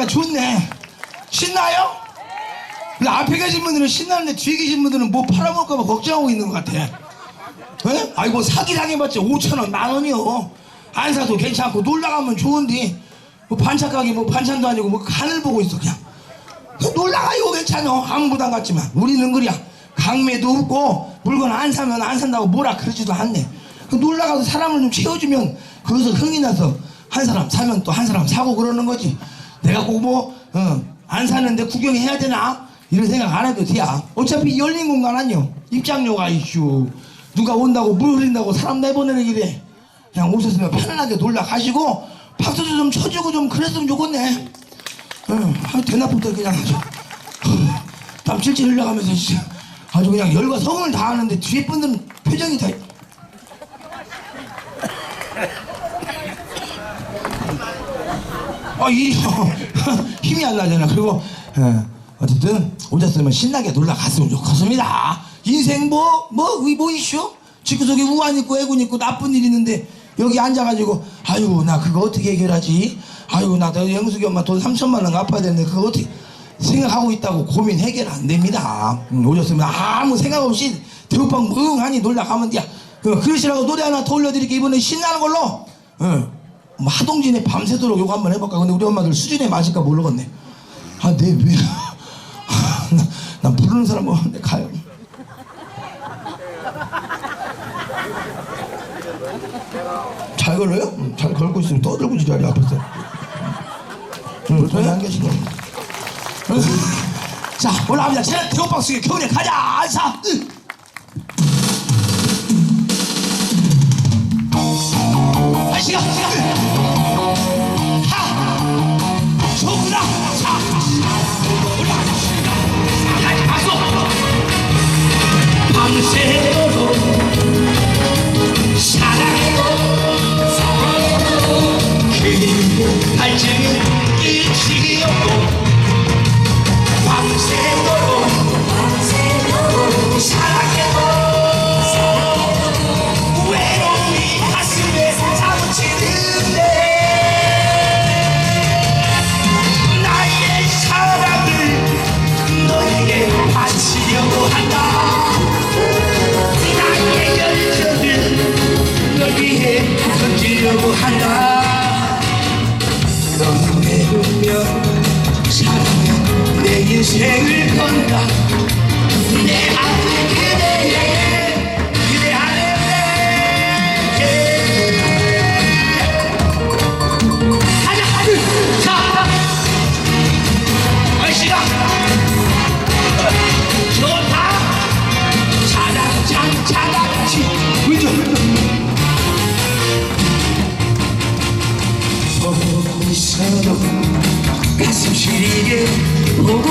하니까 좋네. 신나요? 앞에 계신 분들은 신나는데 뒤에 계신 분들은 뭐 팔아먹을까봐 걱정하고 있는 것 같아. 에? 아이고 사기 당해봤자 5천원 만원이요. 안 사도 괜찮고 놀러가면 좋은데 뭐 반찬 가게 뭐 반찬도 아니고 뭐 간을 보고 있어 그냥. 놀러가요 괜찮어 아무 부담 같지만 우리는 그래야. 강매도 없고 물건 안 사면 안 산다고 뭐라 그러지도 않네. 그 놀러가서 사람을 좀 채워주면 거기서 흥이 나서 한 사람 사면 또 한 사람 사고 그러는 거지 내가 꼭뭐안 사는데 구경해야 되나? 이런 생각 안 해도 돼야. 어차피 열린 공간 아니요. 입장료가 이슈. 누가 온다고 물 흐린다고 사람 내보내는 길에 그냥 오셨으면 편안하게 놀러 가시고 박수도 좀 쳐주고 좀 그랬으면 좋겠네. 응, 아, 대낮부터 그냥 아주 땀 찔찔 흘려가면서 진짜 아주 그냥 열과 성을 다하는데 뒤에 분들은 표정이 다 아, 이 힘이 안 나잖아. 그리고 어, 어쨌든 오셨으면 신나게 놀러 갔으면 좋겠습니다. 인생 뭐, 뭐, 의, 뭐 이슈? 지구 속에 우한 있고 애군 있고 나쁜 일 있는데 여기 앉아가지고 아유 나 그거 어떻게 해결하지? 아유 나너 영숙이 엄마 돈 3천만 원 갚아야 되는데 그거 어떻게 생각하고 있다고 고민 해결 안 됩니다. 음, 오셨으면 아무 생각 없이 대우방 멍하니 놀러 가면 돼. 그, 그러시라고 노래 하나 더 올려드릴게 이번에 신나는 걸로. 어. 뭐 하동진에 밤새도록 요거 한번 해볼까? 근데 우리 엄마들 수준에 맞을까 모르겠네. 아, 내 왜? 아, 부르는 사람 없는데 가요. 잘 걸어요? 응, 잘 걸고 있으면 떠들고 지랄이 앞에서. 응, 저희 안 계신 거. 자, 올라갑니다. 제가 대호박수에 겨울에 가자. 자, 으. 시간, 시간. 박수! 밤새도록 사랑해도 그 갈증은 끝이 없고 밤새 한다 너는 배우면 사랑은 내 인생을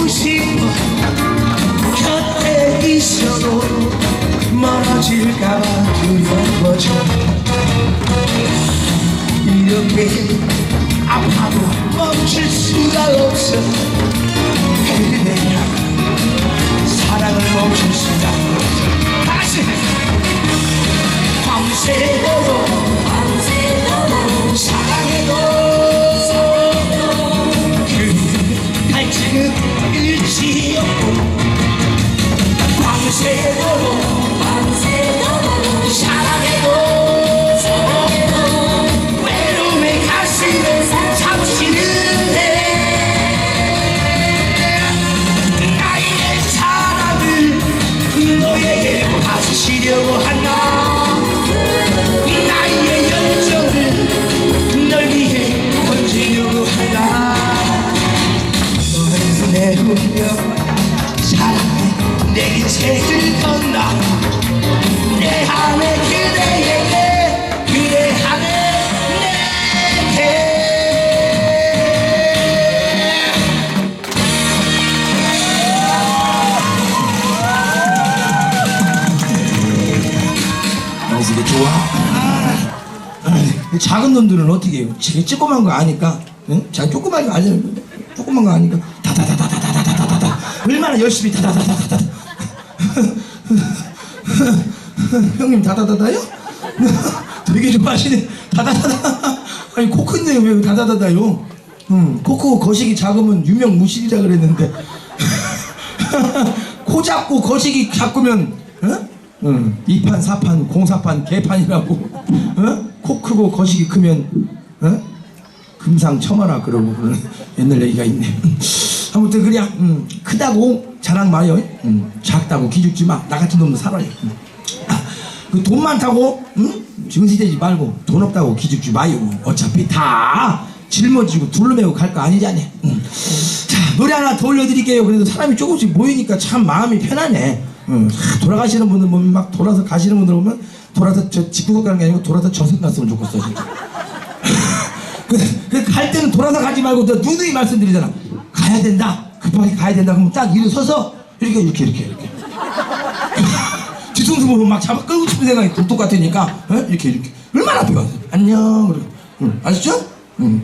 싶어 곁에 있어도 멀어질까봐 두려워져. 이렇게 아파도 멈출 수가 없어. 그대야 사랑을 멈출 수가 없어. 다시 밤새 좋아? 아, 작은 놈들은 어떻게 해요? 제일 조그만 거 아니까 응? 자 조그만 거 아니야 조그만 거 아니까 다다다다다다다다다 얼마나 열심히 다다다다다다 형님 다다다다요? 되게 좋아하시네 다다다다 아니 코 큰데 왜 다다다다요? 응, 코 크고 거식이 작으면 유명 무실이라 그랬는데 코 작고 거식이 작으면 어? 응, 2판, 4판, 공사판, 개판이라고 어? 코 크고 거식이 크면 어? 금상첨화라 그러고 옛날 얘기가 있네 아무튼 그냥 음, 크다고 자랑 마요 음, 작다고 기죽지 마나 같은 놈도 살아요 음. 아, 그돈 많다고 음? 증시되지 말고 돈 없다고 기죽지 마요 어차피 다 짊어지고 둘러매고 갈 거 아니잖아 음. 자 노래 하나 더 올려드릴게요 그래도 사람이 조금씩 모이니까 참 마음이 편하네 음, 하, 돌아가시는 분들 보면 막 돌아서 가시는 분들 보면 돌아서 저 집구석 가는 게 아니고 돌아서 저승 갔으면 좋겠어 진짜 그, 갈 때는 돌아서 가지 말고 너 누누이 말씀드리잖아. 가야 된다. 급하게 가야 된다. 그러면 딱 일어서서 이렇게 이렇게 이렇게 이렇게. 뒤통수 보면 막 잡아 끌고 싶은 생각이 또 똑같으니까 어? 이렇게 이렇게 얼마나 가서 안녕 그래. 응. 아시죠? 응.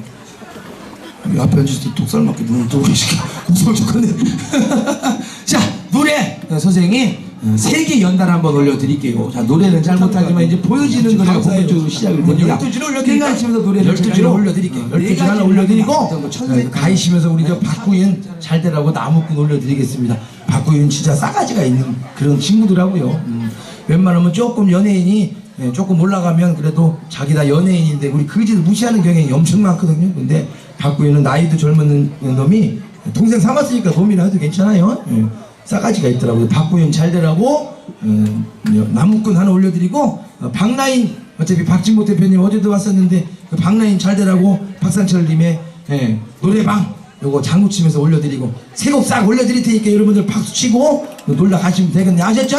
여기 앞에 앉아서 독살 맞게 눈을 뜨고 계시게 무서울 좋겠네. 자 노래 어, 선생님이 어, 세개 연달 한번 올려드릴게요. 자 노래는 잘 못하지만 이제 보여지는 거가 본격적으로 시작을 됩니다. 12줄 올려드릴까요? 생각하시면서 노래를 12줄 제가 올려드릴게요. 12줄 하나 올려드리고 어, 가이시면서 우리 저 박구윤 잘 되라고 나무꾼 올려드리겠습니다. 박구윤 진짜 싸가지가 있는 그런 친구더라고요. 음, 웬만하면 조금 연예인이 예, 조금 올라가면 그래도 자기 다 연예인인데 우리 그지를 무시하는 경향이 엄청 많거든요. 근데 박구윤은 나이도 젊은 놈이 동생 삼았으니까 놈이라 해도 괜찮아요. 예, 싸가지가 있더라고요. 박구윤 잘 되라고 어, 나무꾼 하나 올려드리고 어, 박나인 어차피 박진모 대표님 어제도 왔었는데 그 박나인 잘 되라고 박산철님의 예, 노래방 요거 장구 치면서 올려드리고 세곡싹 올려드릴 테니까 여러분들 박수 치고 놀러 가시면 되겠네 아셨죠?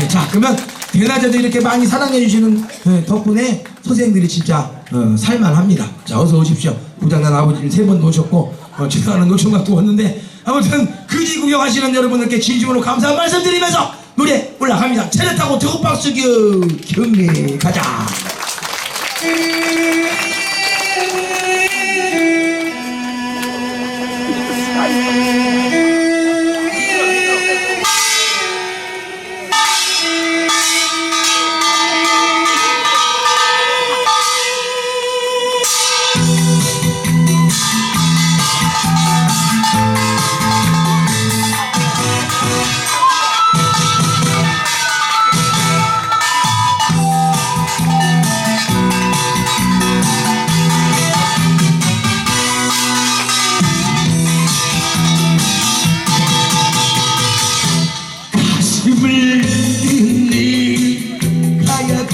예, 자 그러면 대낮에도 이렇게 많이 사랑해 주시는 예, 덕분에 선생님들이 진짜 어, 살만합니다 자 어서 오십시오 부장난 아버지를 세 번 놓으셨고 어, 최소한은 노총각도 왔는데 아무튼 그지 구경하시는 여러분들께 진심으로 감사한 말씀 드리면서 노래 올라갑니다. 차례 타고 대구 박수 교 경례 가자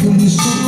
feliz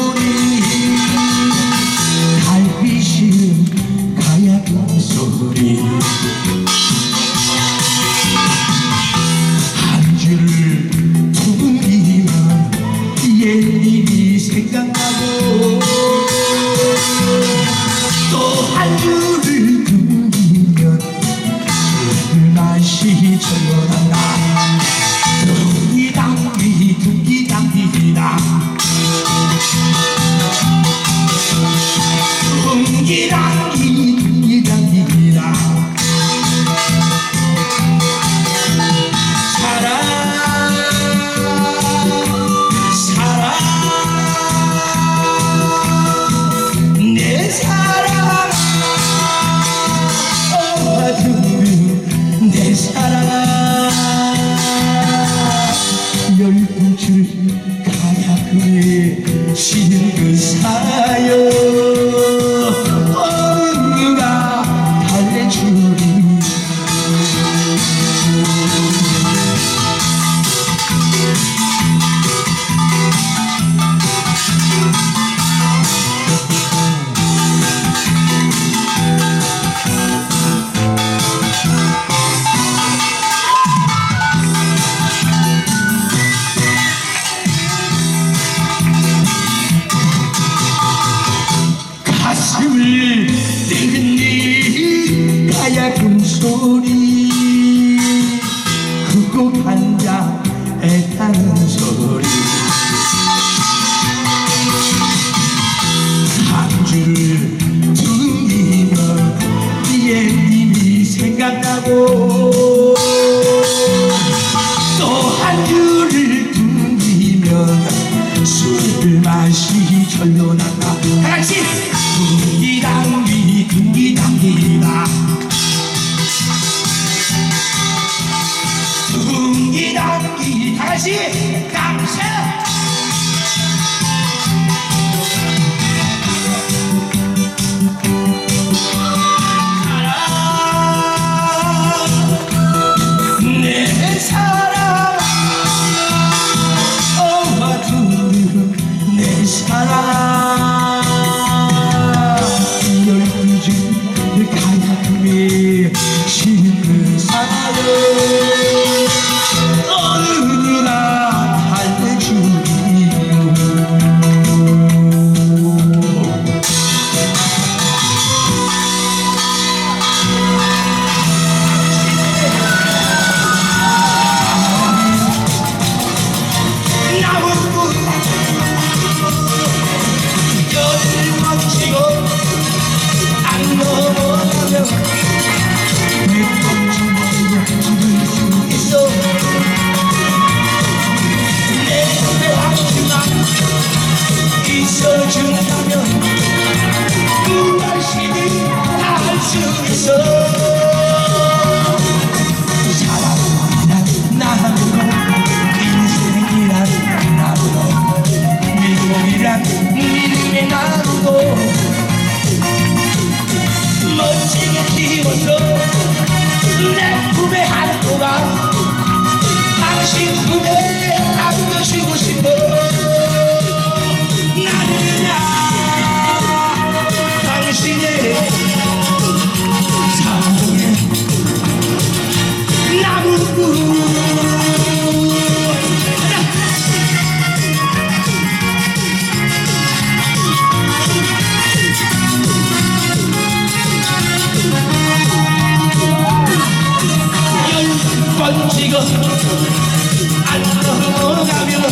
키워도 멋지게 키워도 내 품에 할 동안 당신 품에 contigo. Al rojo.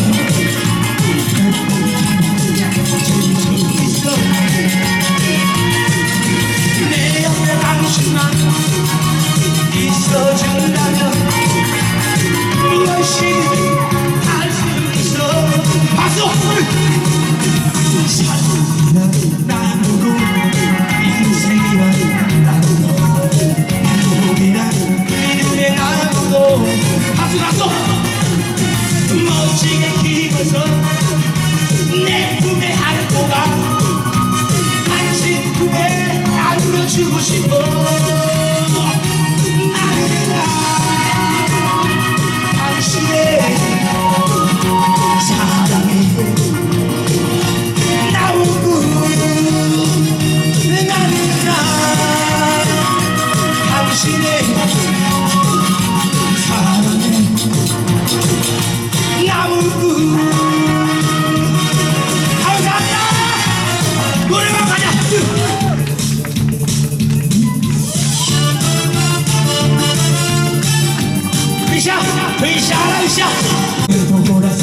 Congratulations. 下来一下。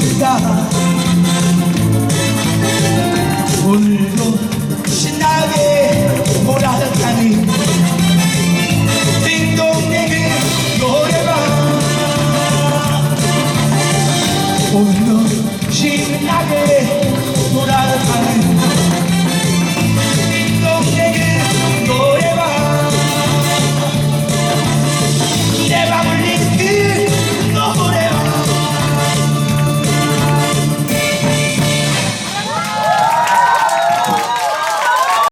있다. 오늘도